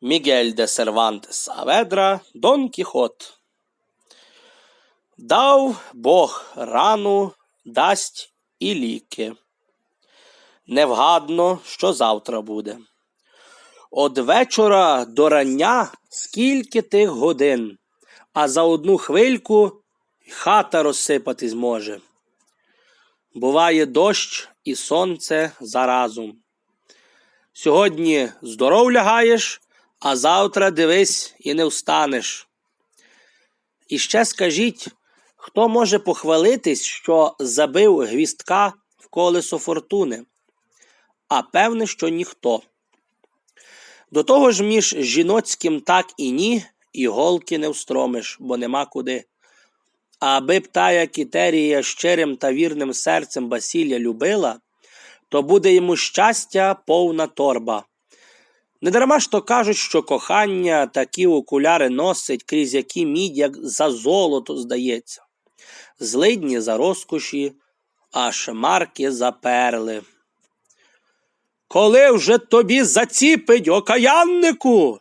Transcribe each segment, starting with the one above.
Мігель де Сервантес Саведра Дон Кіхот. Дав Бог рану, дасть і ліки. Невгадно, що завтра буде. Од вечора до рання скільки тих годин, а за одну хвильку хата розсипатись може. Буває дощ і сонце заразом. Сьогодні здоров лягаєш, а завтра дивись і не встанеш. І ще скажіть, хто може похвалитись, що забив гвістка в колесо фортуни? А певне, що ніхто. До того ж, між жіноцьким так і ні, і голки не встромиш, бо нема куди. Аби б кітерія щирим та вірним серцем Басілля любила, то буде йому щастя повна торба. Недарма ж то кажуть, що кохання такі окуляри носить, крізь які мідь, як за золото здається. Злидні за розкоші, а шмарки за перли. Коли вже тобі заціпить, окаяннику?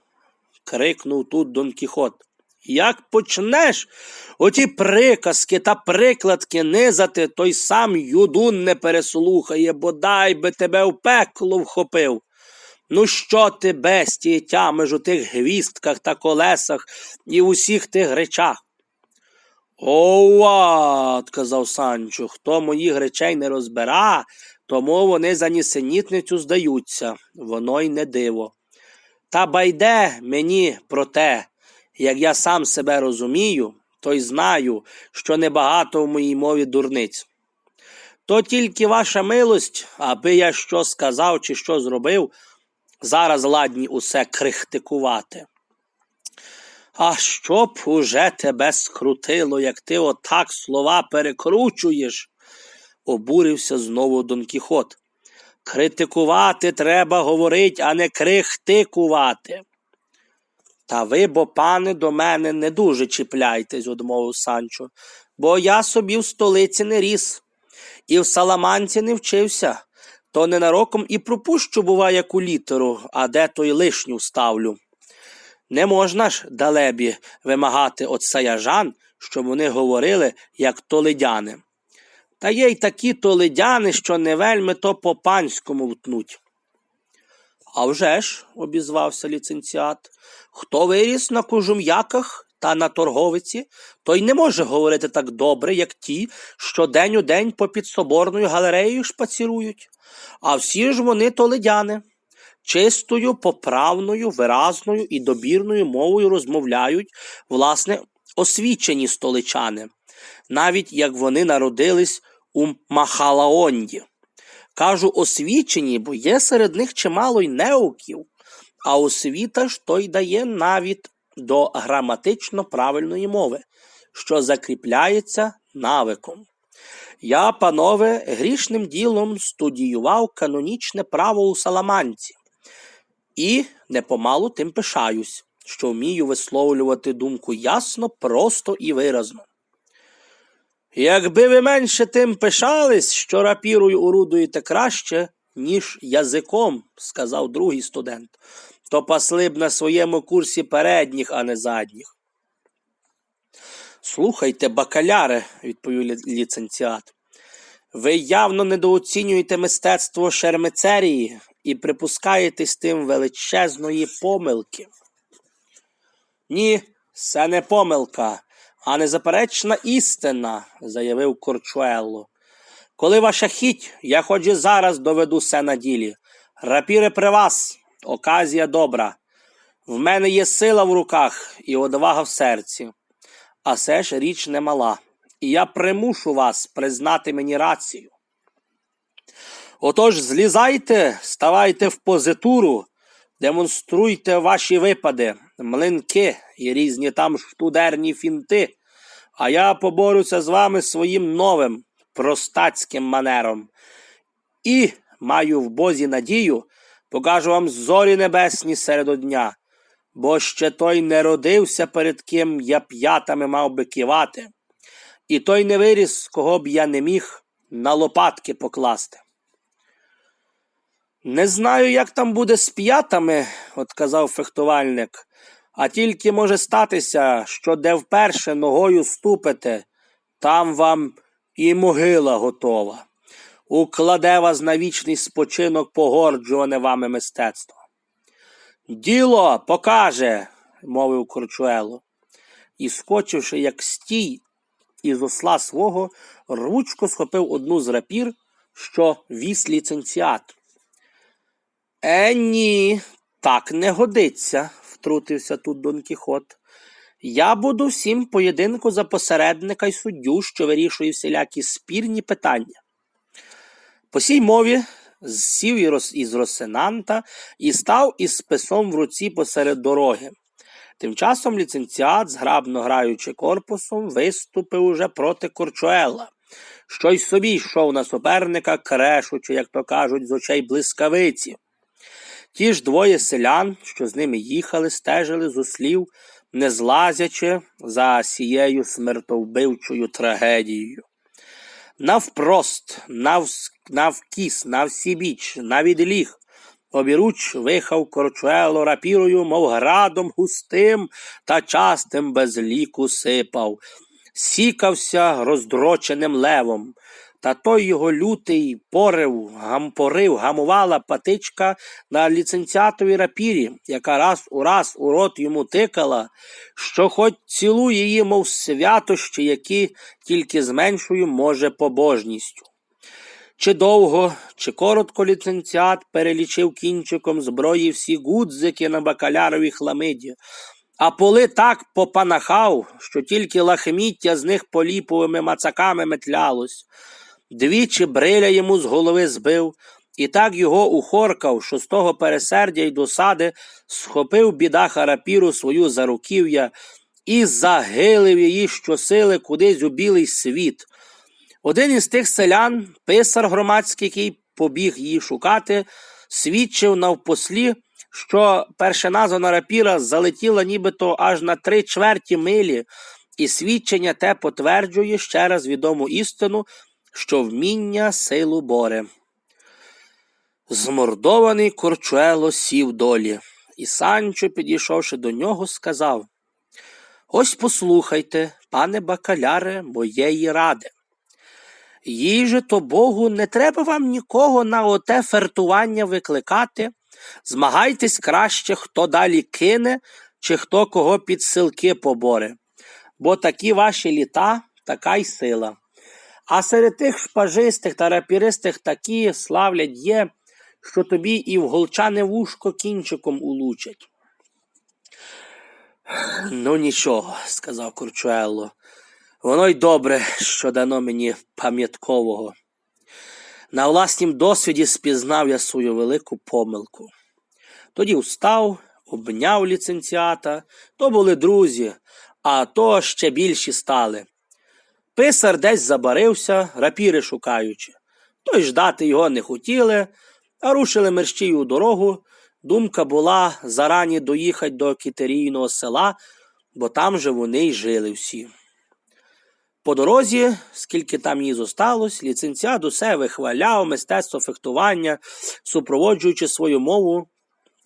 крикнув тут Дон Кіхот. Як почнеш оті приказки та прикладки низати, той сам юдун не переслухає, бодай би тебе в пекло вхопив. Ну, що ти, бестії, тямиш у тих гвістках та колесах і в усіх тих речах? Ова, сказав Санчо, хто моїх речей не розбира, тому вони за нісенітницю здаються, воно й не диво. Та байде мені про те, як я сам себе розумію, то й знаю, що небагато в моїй мові дурниць. То тільки ваша милость, аби я що сказав чи що зробив, зараз ладні усе крихтикувати. А щоб уже тебе скрутило, як ти отак слова перекручуєш, обурився знову Дон Кіхот. Критикувати треба говорить, а не крихтикувати. Та ви, бо, пане, до мене не дуже чіпляйтесь, одмовив Санчо, бо я собі в столиці не ріс, і в саламанці не вчився, то ненароком і пропущу, бува, яку літеру, а де то й лишню ставлю. Не можна ж, далебі, вимагати от саяжан, щоб вони говорили, як толидяни. Та є й такі толидяни, що не вельми то по панському втнуть. «А вже ж», – обізвався ліцензіат, хто виріс на кожум'яках та на торговиці, той не може говорити так добре, як ті, що день у день попід соборною галереєю шпацірують. А всі ж вони толидяни. Чистою, поправною, виразною і добірною мовою розмовляють, власне, освічені столичани, навіть як вони народились у Махалаонді. Кажу освічені, бо є серед них чимало й неуків, а освіта ж той дає навіть до граматично правильної мови, що закріпляється навиком. Я, панове, грішним ділом студіював канонічне право у Саламанці і непомалу тим пишаюсь, що вмію висловлювати думку ясно, просто і виразно. Якби ви менше тим пишались, що рапірою орудуєте краще, ніж язиком, сказав другий студент, то пасли б на своєму курсі передніх, а не задніх. Слухайте, бакаляре, відповів ліцензіат. Ви явно недооцінюєте мистецтво шермецерії і припускаєтесь тим величезної помилки. Ні, це не помилка, а незаперечна істина, заявив Корчуелло. Коли ваша хіть, я хоч і зараз доведу все на ділі. Рапіри при вас, оказія добра. В мене є сила в руках і одвага в серці. А все ж річ немала, і я примушу вас признати мені рацію. Отож, злізайте, ставайте в позитуру, демонструйте ваші випади, млинки і різні там штудерні фінти, а я поборюся з вами своїм новим простацьким манером. І маю в Бозі надію, покажу вам зорі небесні серед одня, бо ще той не родився, перед ким я п'ятами мав би кивати, і той не виріс, кого б я не міг на лопатки покласти. Не знаю, як там буде з п'ятами, отказав фехтувальник, а тільки може статися, що де вперше ногою ступите, там вам і могила готова. Укладе вас на вічний спочинок погорджуване вами мистецтво. Діло покаже, мовив Корчуело, і, скочивши, як стій, із осла свого, рвучко схопив одну з рапір, що віз ліцензіат. Е, ні, так не годиться, втрутився тут Дон Кіхот. Я буду всім поєдинку за посередника й суддю, що вирішує всілякі спірні питання. По сій мові зсів із Росинанта і став із списом в руці посеред дороги. Тим часом ліцензіат, зграбно граючи корпусом, виступив уже проти Корчуела, що й собі йшов на суперника, крешучи, як то кажуть, з очей блискавиці. Ті ж двоє селян, що з ними їхали, стежили з услів, не злазячи за сією смертовбивчою трагедією. Навпрост, навс- навкіс, навсібіч, навідліг, обіруч вихав корчуело рапірою, мов градом густим та частим без ліку сипав, сікався роздроченим левом. Та той його лютий порив, гам, порив гамувала патичка на ліцензіатовій рапірі, яка раз у раз у рот йому тикала, що хоч цілу її, мов святощі, які тільки зменшую може побожністю. Чи довго, чи коротко ліцензіат перелічив кінчиком зброї всі гудзики на бакаляровій хламиді, а поли так попанахав, що тільки лахміття з них поліповими мацаками метлялось. Двічі бриля йому з голови збив, і так його ухоркав, що з пересердя й досади схопив бідаха рапіру свою за руків'я і загилив її щосили кудись у білий світ. Один із тих селян, писар громадський, який побіг її шукати, свідчив навпослі, що перша названа рапіра залетіла нібито аж на три чверті милі, і свідчення те потверджує ще раз відому істину, що вміння силу боре. Змордований Корчуело сів долі, і Санчо, підійшовши до нього, сказав Ось послухайте, пане бакаляре, моєї ради. Їй же то Богу, не треба вам нікого на оте фертування викликати. Змагайтесь краще, хто далі кине, чи хто кого під силки поборе. Бо такі ваші літа, така й сила. А серед тих шпажистих та рапіристих такі славлять є, що тобі і в голчане вушко кінчиком улучать. Ну, нічого, сказав Курчуелло. Воно й добре, що дано мені пам'яткового. На власнім досвіді спізнав я свою велику помилку. Тоді встав, обняв ліцензіата, то були друзі, а то ще більші стали. Писар десь забарився, рапіри шукаючи. То й ждати його не хотіли, а рушили мерщію у дорогу. Думка була зарані доїхати до кітерійного села, бо там же вони й жили всі. По дорозі, скільки там їй зосталось, ліцензіат усе вихваляв мистецтво фехтування, супроводжуючи свою мову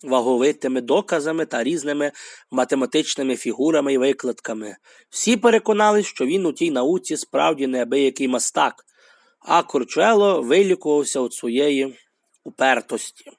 ваговитими доказами та різними математичними фігурами і викладками. Всі переконались, що він у тій науці справді неабиякий мастак, а Курчело вилікувався від своєї упертості.